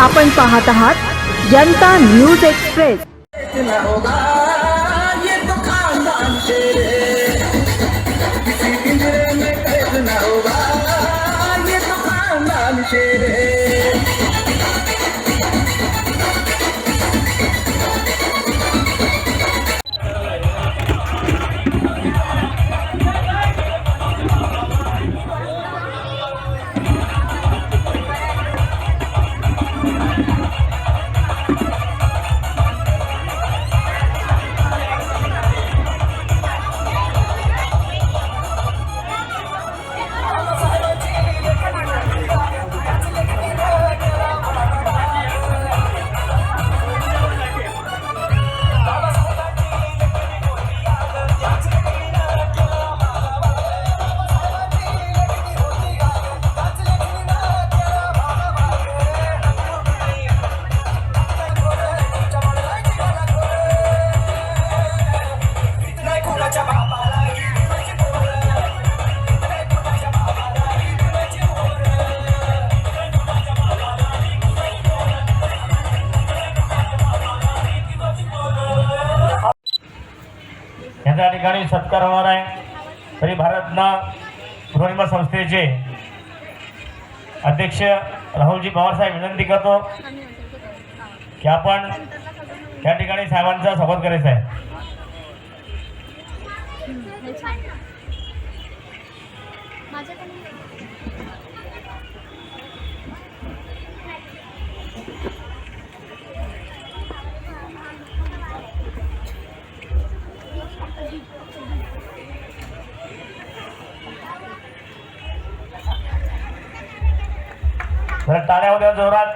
आपण पाहत आहात जनता न्यूज एक्सप्रेस. यांच्या सत्कार होणार आहे. तरी भारतना गृहिमा संस्थेचे अध्यक्ष राहुलजी पवार साहेब विनंती करतो की आपण या ठिकाणी साहेबांचा स्वागत करायचं आहे. माझ्याकडे टाळ्या होत्या जोरात.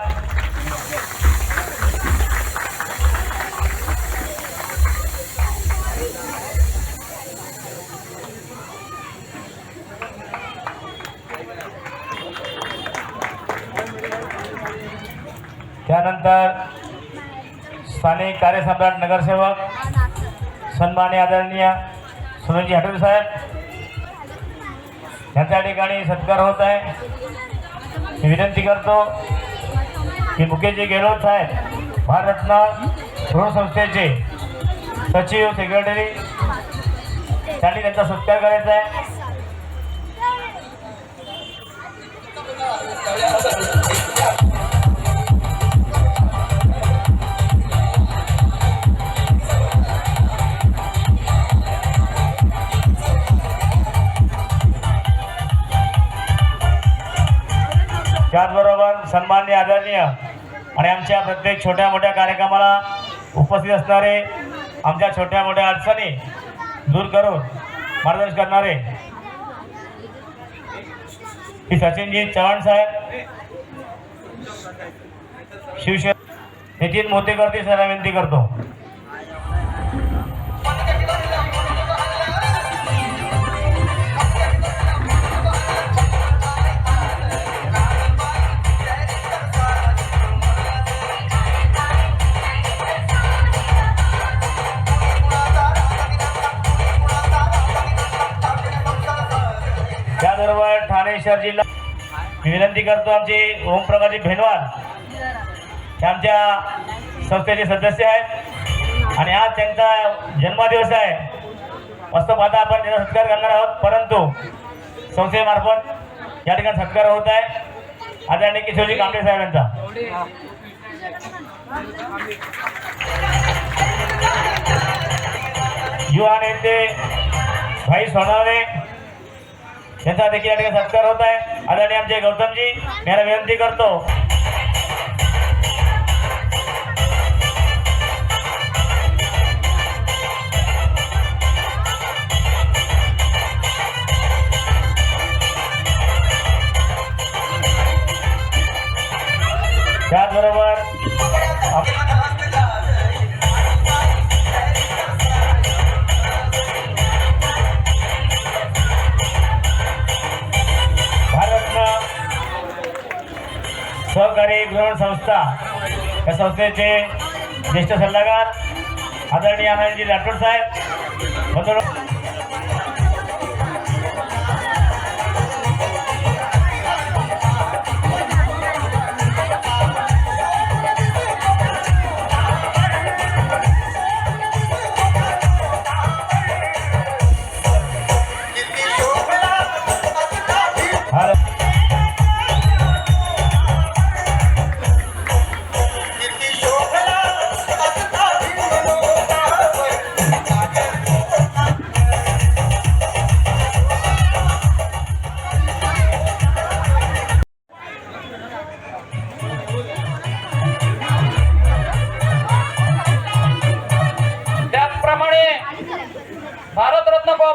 त्यानंतर स्थानिक कार्यसम्राट नगरसेवक सन्मान्य आदरणीय सुनीलजी हटोल साहेब. यांच्या ठिकाणी सत्कार होत आहे. विनंती करतो की मुकेशजी गेहलोत साहेब भारतरत्न ऋण संस्थेचे सचिव सेक्रेटरी त्यांनी त्यांचा सत्कार करायचा आहे. माननीय आदरणीय आणि आमच्या प्रत्येक छोट्या मोठ्या कार्यक्रमाला उपस्थित असणारे आमच्या छोट्या मोठ्या अडचणी दूर करून मार्गदर्शन करणारे सचिनजी चव्हाण साहेब शिवसेना नितीन मोतेकरती सर विनंती करतो. मी विनंती करतो आमचे ओमप्रकाशजी भेनवार हे आमच्या संस्थेचे सदस्य आहेत. आणि आज त्यांचा जन्मदिवस आहे. मस्त पाहता आपण त्यांचा सत्कार करणार आहोत. परंतु संस्थेमार्फत या ठिकाणी सत्कार होत आहे. आदरणीय किशोरजी कांबळे साहेबांचा. युवा नेते भाई सोनावणे यांचा देखील या ठिकाणी सत्कार होत आहे. आदरणीय आमचे गौतमजी मी याला विनंती करतो. त्याचबरोबर सहकारी गृह संस्था या संस्थेचे ज्येष्ठ सल्लागार आदरणीय आनंदजी राठोड साहेब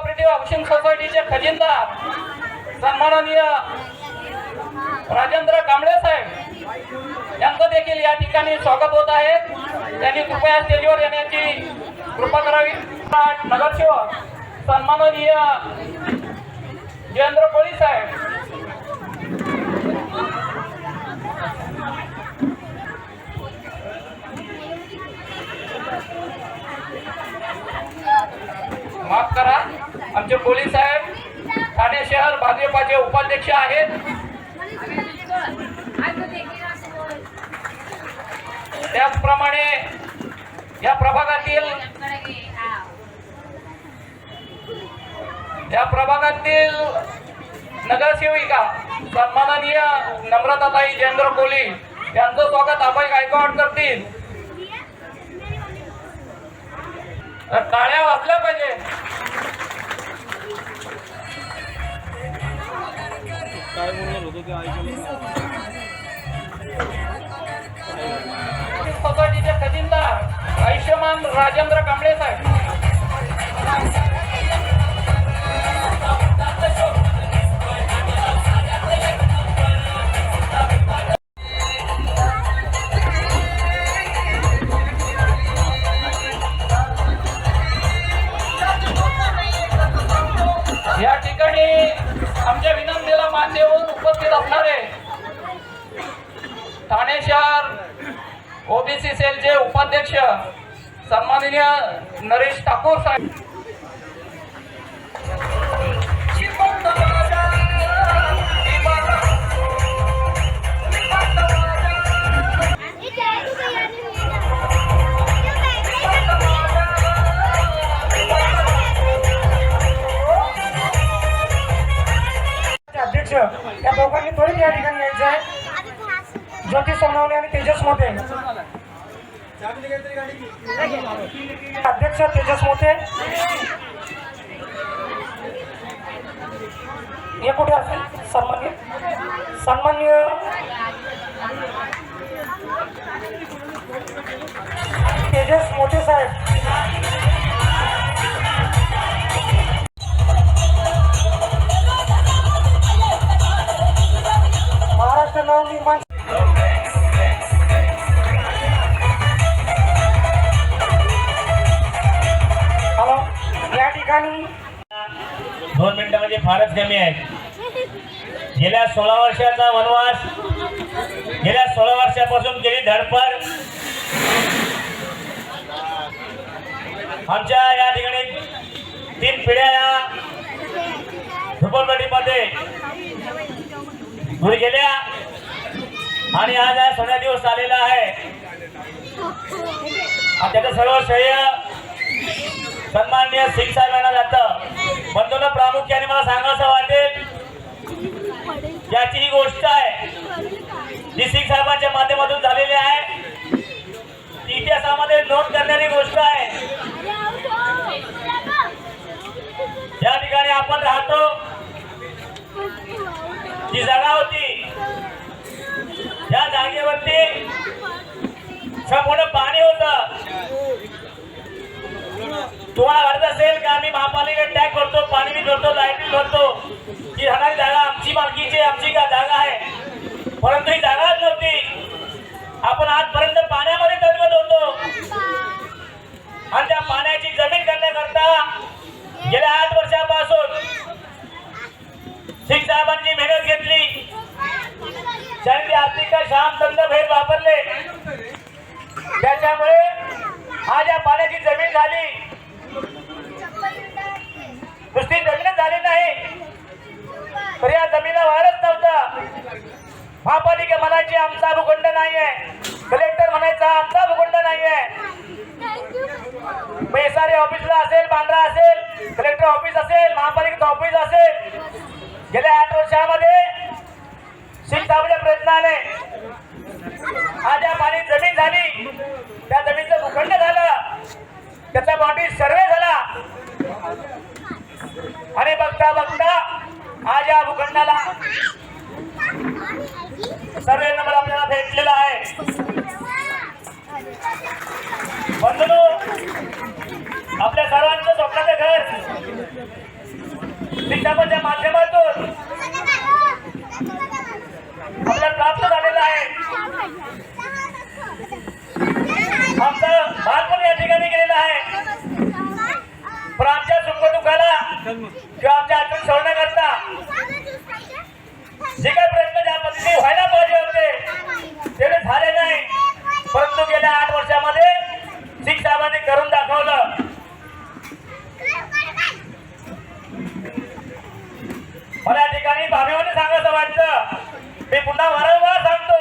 बंधू हाऊसिंग सोसायटीचे खजिनदार सन्माननीय राजेंद्र कांबळे साहेब यांचं देखील या ठिकाणी स्वागत होत आहे. त्यांनी कृपया स्टेजवर येण्याची कृपा करावी. नगरसेवक सन्माननीय जयेंद्र कोळी साहेब. माफ करा. आमचे पोलीस साहेब ठाणे शहर भाजपाचे उपाध्यक्ष आहेत. त्याचप्रमाणे या प्रभागातील या प्रभागातील नगरसेविका सन्माननीय नम्रताताई जयेंद्र कोली यांचं स्वागत अभय गायकवाड करतील. तर टाळ्या वाचल्या पाहिजे. काय बोलणार होतो ते ऐकलं सोसायटीचे खजिनदार आयुष्यमान राजेंद्र कांबळे साहेब. सन्माननीय नरेश ठाकूर साहेब. अध्यक्ष या दोघांनी त्वरित या ठिकाणी यायचं आहे. ज्योती सोनवणे आणि तेजस मोते अध्यक्ष तेजस मोते. हे कुठे असेल? सन्मान्य सन्मान्य तेजस मोते साहेब. महाराष्ट्र नवनिर्माण ठिकाणी. दोन मिनिटं म्हणजे फारच कमी आहे गेल्या सोळा वर्षाचा वनवास गेल्या सोळा वर्षापासून केली धडपड. आमच्या या ठिकाणी तीन पिढ्या या झोपडपट्टीमध्ये दूर गेल्या. आणि आज हा सोन्या दिवस आलेला आहे. त्याचं सर्व श्रेय सन्माननीय सिंग साहेबांना जातं. बंधूंना प्रामुख्याने मला सांगायचं वाटेल याची ही गोष्ट आहे. जी सिंग साहेबांच्या माध्यमातून झालेली आहे. ती इतिहासामध्ये नोंद करणारी गोष्ट आहे. ज्या ठिकाणी आपण राहतो जी जागा होती. त्या जागेवरती संपूर्ण पाणी होतं. तुम्हाला वाटत असेल की आम्ही महापालिकेत टॅग करतो पाणी बी भरतो लाइट बी भरतो ही राहणारी जागा आमची मालकीची आमची का जागा आहे? परंतु ही जागाच नव्हती. आपण आजपर्यंत पाण्यामध्ये तडकत होतो. आणि त्या पाण्याची जमीन करण्याकरता गेल्या आठ वर्षापासून सिंग साहेबांची मेहनत घेतली. त्यांनी आर्थिक श्याम चंद्र भेद वापरले. त्याच्यामुळे आज या पाण्याची जमीन झाली जमिना या नव्हता. महापालिका म्हणायची आमचा भूखंड नाहीये. कलेक्टर म्हणायचा आमचा भूखंड नाहीये. पैसारे ऑफिसला असेल बांद्रा असेल कलेक्टर ऑफिस असेल महापालिकेचं ऑफिस असेल. गेल्या आठ वर्षामध्ये सिंग साहेबांच्या प्रयत्नाने आज या पाणी जमीन झाली. त्या जमीनचं भूखंड झालं. त्याचा बॉडी सर्वे झाला. आणि बघता बघता आज या भूखंडाला सर्वे नंबर आपल्याला भेटलेला आहे. बंधू आपल्या सर्वांचं स्वप्नाचं घर शिक्षकाच्या माध्यमातून आपल्याला प्राप्त झालेलं आहे. आमचं बालपण या ठिकाणी गेलेलं आहे. पण आमच्या सुखदुःखाला किंवा आमच्या अडचण सोडण्याकरता जे काही प्रयत्न ज्या पद्धतीने व्हायला पाहिजे होते ते झाले नाही परंतु गेल्या आठ वर्षामध्ये सिंग साहेबांनी करून दाखवलं मला या ठिकाणी भाभीवाने सांगायचं वाटतं मी पुन्हा वारंवार सांगतो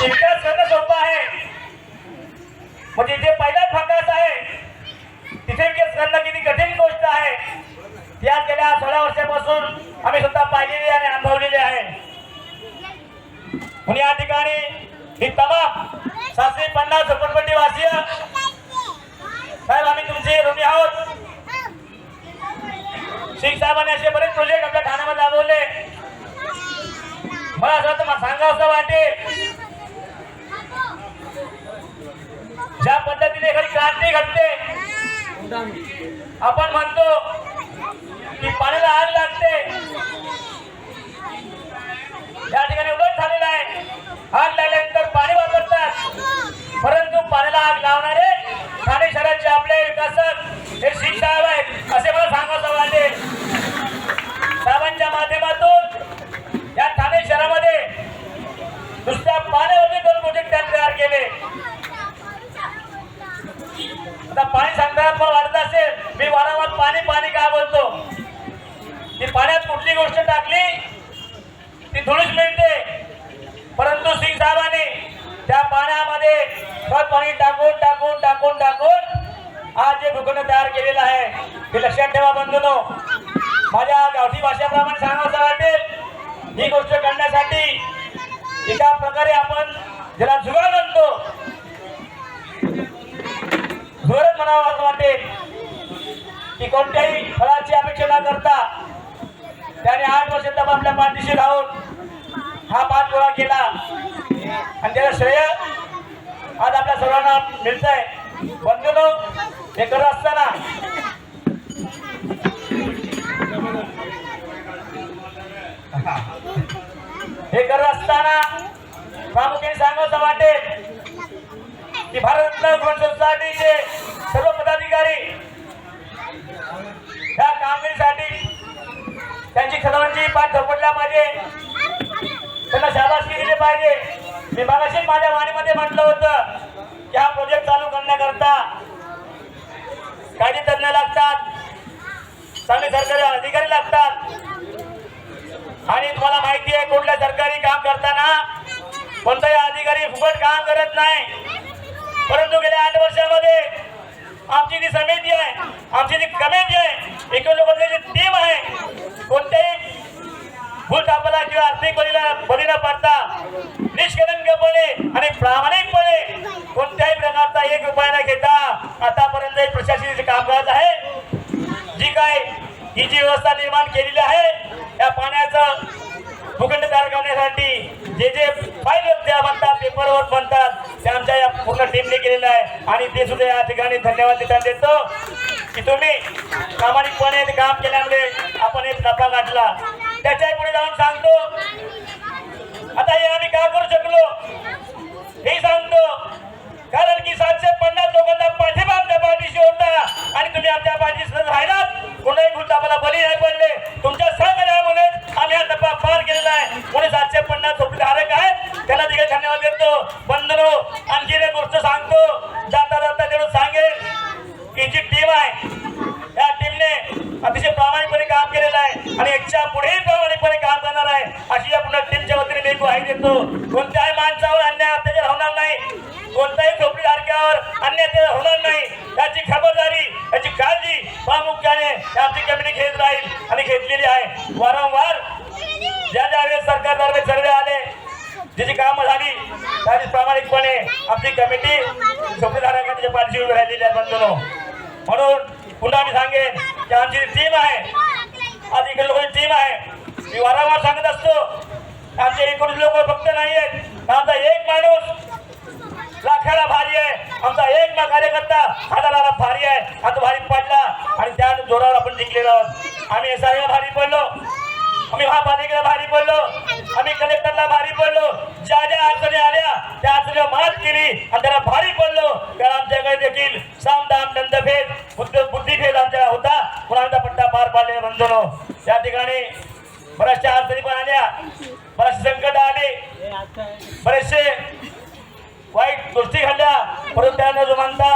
विकास करणं सोपं आहे म्हणजे जे पहिलाच फाकास आहे तिथे विकास करणं किती कठीण गोष्ट आहे त्या गेल्या सोळा वर्षापासून आम्ही स्वतः पाहिलेली आणि अनुभवलेली आहे म्हणून या ठिकाणी ही तमाम सासरी पन्नास झोपडपट्टी वासीय साहेब आम्ही तुमचे ऋणी आहोत शेख साहेबांनी असे बरेच प्रोजेक्ट आपल्या ठाण्यामध्ये राबवले मला असं वाटतं मला सांगावं असं वाटेल ज्या पद्धतीने एखादी क्रांती घडते आपण म्हणतो की पाण्याला आग लागते. या ठिकाणी उलट झालेलं आहे. आग लागल्यानंतर पाणी वापरतात. परंतु पाण्याला आग लावणारे ठाणे शहराचे आपले विकासक हे सिंग साहेब आहेत. असे मला सांगायचं वाटते साहेबांच्या माध्यमातून या ठाणे शहरामध्ये नुसत्या पाण्यावरती दोन प्रोजेक्ट त्यांनी तयार केले. आता पाणी सांगताना मला वाटत असेल मी वारंवार पाणी पाणी का बोलतो? ती पाण्यात कुठली गोष्ट टाकली ती धुळीच मिळते. परंतु सिंग साहेबांनी त्या पाण्यामध्ये खत पाणी टाकून टाकून टाकून टाकून आज जे भूखंड तयार केलेलं आहे ते लक्षात ठेवा बंधूनो. माझ्या गावठी भाषेप्रमाणे सांगायचं वाटेल ही गोष्ट करण्यासाठी एका प्रकारे आपण ज्याला जुगार म्हणतो जोरात म्हणावं असं वाटेल. की कोणत्याही फळाची अपेक्षा न करता त्याने आठ वर्ष तप आपल्या पाठीशी राहून हा पाठपुरा केला. आणि त्याला श्रेय आज आपल्या सर्वांना मिळत आहे बंधूनो हे करत असताना हे करत असताना प्रामुख्याने सांगायचं वाटेल की भारतरत्न गृह सोसायटीचे सर्व पदाधिकारी कामगिरीसाठी त्यांची सर्वांची पाठ झपटल्या पाहिजे. त्यांना शाबासकी दिली पाहिजे. मी मागाशीच माझ्या वाणीमध्ये म्हटलं होतं की हा प्रोजेक्ट चालू करण्याकरता काही तज्ञ लागतात चांगले सरकारी अधिकारी लागतात. आणि तुम्हाला माहिती आहे कुठल्या सरकारी काम करताना कोणताही अधिकारी फुकट काम करत नाही. परंतु गेल्या आठ वर्षामध्ये आमची जी समिती आहे आमची जी कमिटी आहे एकूण जी टीम आहे कोणत्याही भूलथापाला किंवा आर्थिक बळीला बळी न पडता निष्कलंकपणे आणि प्रामाणिकपणे कोणत्याही प्रकारचा एक रुपया न घेता आतापर्यंत एक प्रशासनाचे कामकाज आहे. जी काय ही जी व्यवस्था निर्माण केलेली आहे या पाण्याचं भूखंड तयार करण्यासाठी जे जे पायलट त्या म्हणतात पेपरवर म्हणतात ते आमच्या या पूर्ण टीमने केलेलं आहे. आणि ते सुद्धा या ठिकाणी धन्यवाद देता देतो. की तुम्ही प्रामाणिकपणे ते काम केल्यामुळे आपण एक नफा गाठला. त्याच्या पुढे जाऊन सांगतो. आता हे आम्ही का करू शकलो? हे सांगतो. कारण की सातशे पन्नास लोकांचा पाठिंबा आमच्या पाठीशी होता. आणि तुम्ही आमच्या पाठीशी राहिलात. कोणाही भूल आम्हाला बली नाही पडले. तुमच्या सहकार्यामुळे आम्ही हा टप्पा पार केलेला आहे. कोणी धन्यवाद बंधनो आणखी एक गोष्ट सांगतो. जाता जाता तेवढं सांगेल ही जी टीम आहे या टीमने अतिशय प्रामाणिकपणे काम केलेलं आहे आणि याच्या पुढेही प्रामाणिकपणे काम करणार आहे अशी या पुन्हा टीमच्या वतीने मी ग्वाही देतो. कोणत्याही माणसावर अन्याय अत्याचार होणार नाही. कोणत्याही झोपडी धारक्यावर अन्याय अत्याचार होणार नाही. याची खबरदारी याची काळजी प्रामुख्याने आमची कमिटी घेत राहील आणि घेतलेली आहे. वारंवार ज्या ज्या वेळेस सरकारतर्फे सर्वे आले जी जी कामं झाली त्याची प्रामाणिकपणे आपली कमिटी झोपडीधारकांच्या पाठीशी उभी राहिलेली आहे बंधनो. म्हणून पुन्हा मी सांगेन की आमची टीम आहे आज इकडे लोकांची टीम आहे. मी वारंवार सांगत असतो आमचे एकूण लोक फक्त नाही आहेत आमचा एक माणूस लाखाला भारी आहे. आमचा एक कार्यकर्ता हाताला भारी आहे. आता भारी पडला आणि त्या जोरावर आपण जिंकलेलो आहोत. आम्ही एस भारी पडलो. आम्ही महापालिकेला भारी पडलो. आम्ही कलेक्टरला भारी पडलो. ज्या ज्या अडचणी आल्या त्या अडचणीवर मात केली आणि त्याला भारी पडलो. त्याला आमच्याकडे देखील सामदाम नंदभेद बुद्ध बुद्धिभेद आमच्याकडे होता. पुरांचा आमचा पट्टा पार पाडले बंधनो या ठिकाणी बऱ्याचशा अडचणी पण आल्या बरेचसे संकट आले बरेचसे वाईट गोष्टी घडल्या परंतु त्या न जुमानता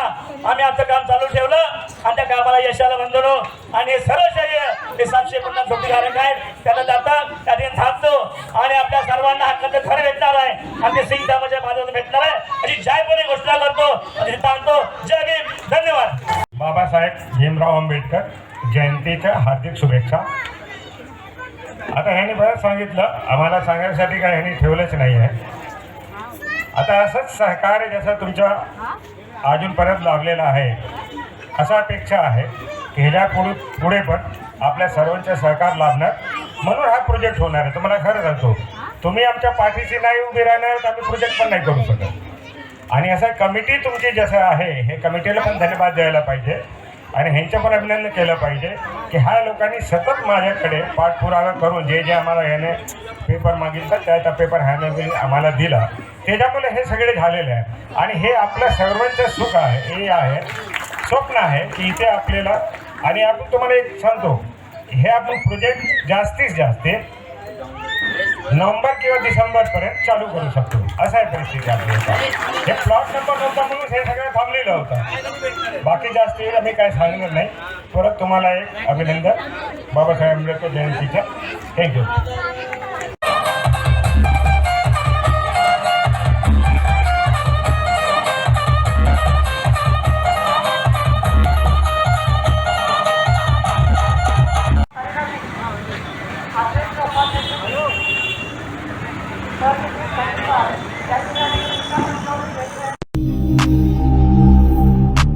आम्ही आमचं काम चालू ठेवलं आणि त्या कामाला यशाला बंधनो आणि हे सर्व शरीर हे सातशे पन्नास धारक आहेत त्याला जातात त्या ठिकाणी थांबतो आणि आपल्या सर्वांना हक्काचं घर भेटणार आहे आणि ते सिंग धर्माच्या माध्यमातून भेटणार आहे अशी जायपणे घोषणा करतो आणि सांगतो जय भीम धन्यवाद बाबासाहेब भीमराव आंबेडकर जयंतीच्या हार्दिक शुभेच्छा. आता ह्यांनी बरंच सांगितलं आम्हाला सांगण्यासाठी काय ह्यांनी ठेवलंच नाही आहे. आता असंच सहकार्य जसं तुमच्या अजूनपर्यंत लाभलेलं आहे असा अपेक्षा आहे की ह्याच्या पुढे पुढे पण आपल्या सर्वांचे सहकार लाभणार. म्हणून हा प्रोजेक्ट होणार आहे. तुम्हाला खरं सांगतो तुम्ही आमच्या पाठीशी नाही उभी राहणार तर आम्ही प्रोजेक्ट पण नाही करू शकत. आणि असं कमिटी तुमची जसं आहे हे कमिटीला पण धन्यवाद द्यायला पाहिजे. आणि ह्यांच्या पण अभिनंदन केलं पाहिजे की ह्या लोकांनी सतत माझ्याकडे पाठपुरावा करून जे जे आम्हाला ह्याने पेपर मागितलं त्या त्या पेपर ह्याने आम्हाला दिला. त्याच्यामुळे हे सगळे झालेले आहे. आणि हे आपल्या सर्वांचं सुख आहे हे आहे स्वप्न आहे की इथे आपल्याला आणि आपण तुम्हाला एक सांगतो हे आपण प्रोजेक्ट जास्तीत जास्त नोव्हेंबर किंवा डिसेंबर पर्यंत चालू करू शकतो. असं आहे परिस्थिती आपली. हे प्लॉट नंबर नव्हता म्हणून हे सगळं थांबलेलं होतं. बाकी जास्त वेळ आम्ही काय सांगणार नाही. परत तुम्हाला एक अभिनंदन. बाबासाहेब आंबेडकर जयंतीचं. थँक्यू